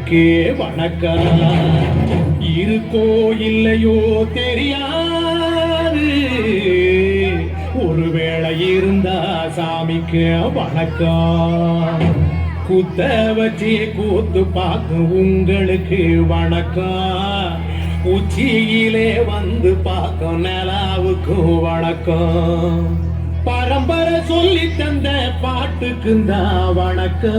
சாமிக்கு வணக்கம். இருக்கோ இல்லையோ தெரியாது. ஒருவேளை இருந்தா சாமிக்கு வணக்கம். குத்த வச்சு கூத்து பார்த்து உங்களுக்கு வணக்கம். உச்சியிலே வந்து பார்க்க நிலாவுக்கு வணக்கம். பரம்பரை சொல்லி தந்த பாட்டுக்கு தான் வணக்கம்.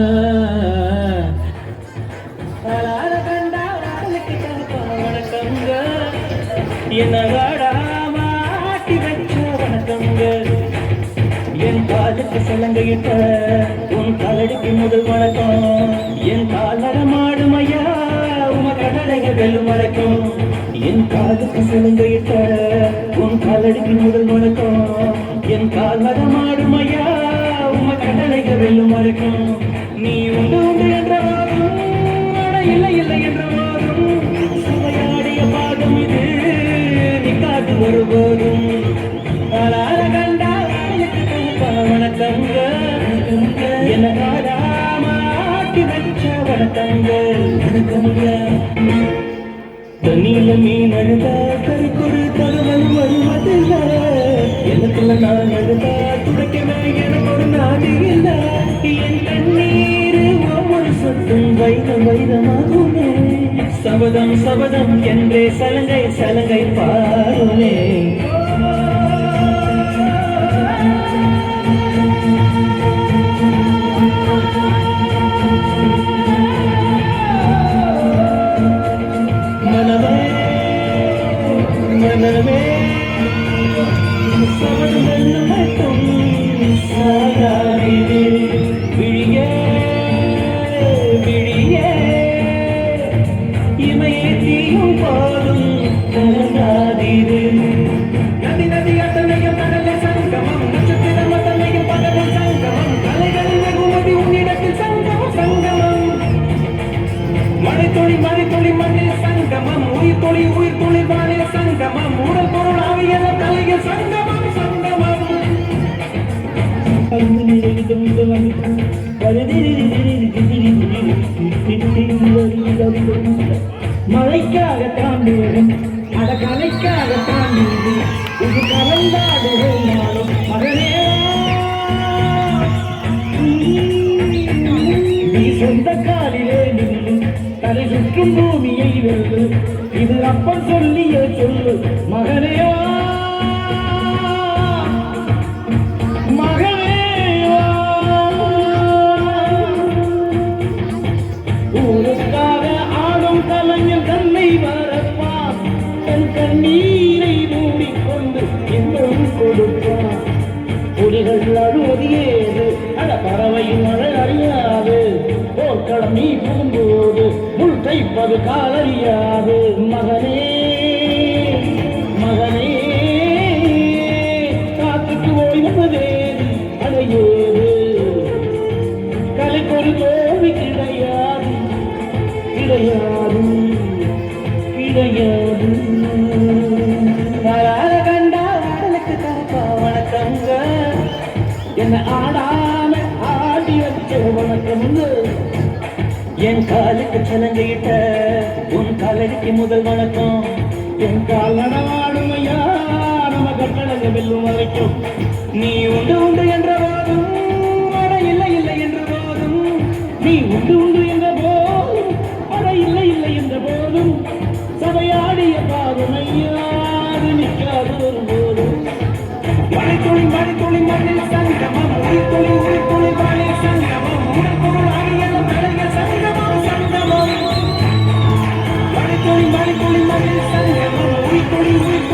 அலார கண்டா வச்ச வணக்கங்க என் காலுக்கு சிலங்கையிட்ட உன் காலடிக்கு முதல் வணக்கம். என் கால் நடமாடும் ஐயா உம கடலைக வெல்லும் வணக்கம் என் காலுக்கு சிலங்கையிட்ட உன் காலடிக்கு முதல் வணக்கம் என் கால் நடமாடும் ஐயா உம கடலைக வெல்லும் வணக்கம். நீ உண்டு என்ன காடாமாட்டி வச்ச வணக்கங்க வணக்கங்க தண்ணியில மீன் அழுதா கருக்குறு தகவல் வருவதில்ல. எனக்குள்ள நான் அழுதா துடைக்கவே எனக்கு நாடு இல்ல. என் கண்ணீர் ஒவ்வொரு சொட்டும் வைரம் வைரமாகுமே சபதம் சபதம் என்றே சலங்கை சலங்கை பாருமே. மனமே சபதம் என்ன விழியே. சங்கமம் உடல் பொருள் ஆவியல கலைய சங்கமம் சங்கமம். மழைக்காக தாண்டி வரும் அட கலைக்காக தாண்டுவது இது கலந்தாடுகள் நாளும் மகனே நீ சொந்த காலிலே நின்று தலை சுற்றும் பூமியை வென்று இது அப்பன் சொல்லிய சொல்லு. மகனே ஊருக்காக ஆடும் கலைஞர் தன்னை வரப்பான் தன் கண்ணீரை மூடிக்கொண்டு இன்னும் கொடுப்பான் புலிகள் அழுவது ஏது? அட பறவையும் மழை அறியாது போர்க்களம் நீ புகும்போது தைப்பது காலறியாது. மகனே மகனே காத்துக்கு ஓய்வதேது அடையேது கலைக்கொரு தோல்வி கிடையாது. கிடையாது கிடையாது. வராத கண்டா ஆடலுக்கு தரப்பா வணக்கங்க. என்ன ஆடா என் காலுக்கு சலங்கையிட்ட உன் காலடிக்கு முதல் வணக்கம். என் கால் நடவாடும் ஐயா நம்ம கட்டளங்க வெல்லும் வரைக்கும். நீ உண்டு உண்டு என்ற போதும் அட இல்லை இல்லை என்ற போதும். நீ உண்டு உண்டு என்ற போதும் அட இல்லை இல்லை என்ற போதும். சபையாடிய பாதம் ஐயாது நிற்காது ஒரு போதும். மழை தொழில் மழை தொழில் மண்ணில் சங்கமம் மழை தொழில். சங்கமம் மழை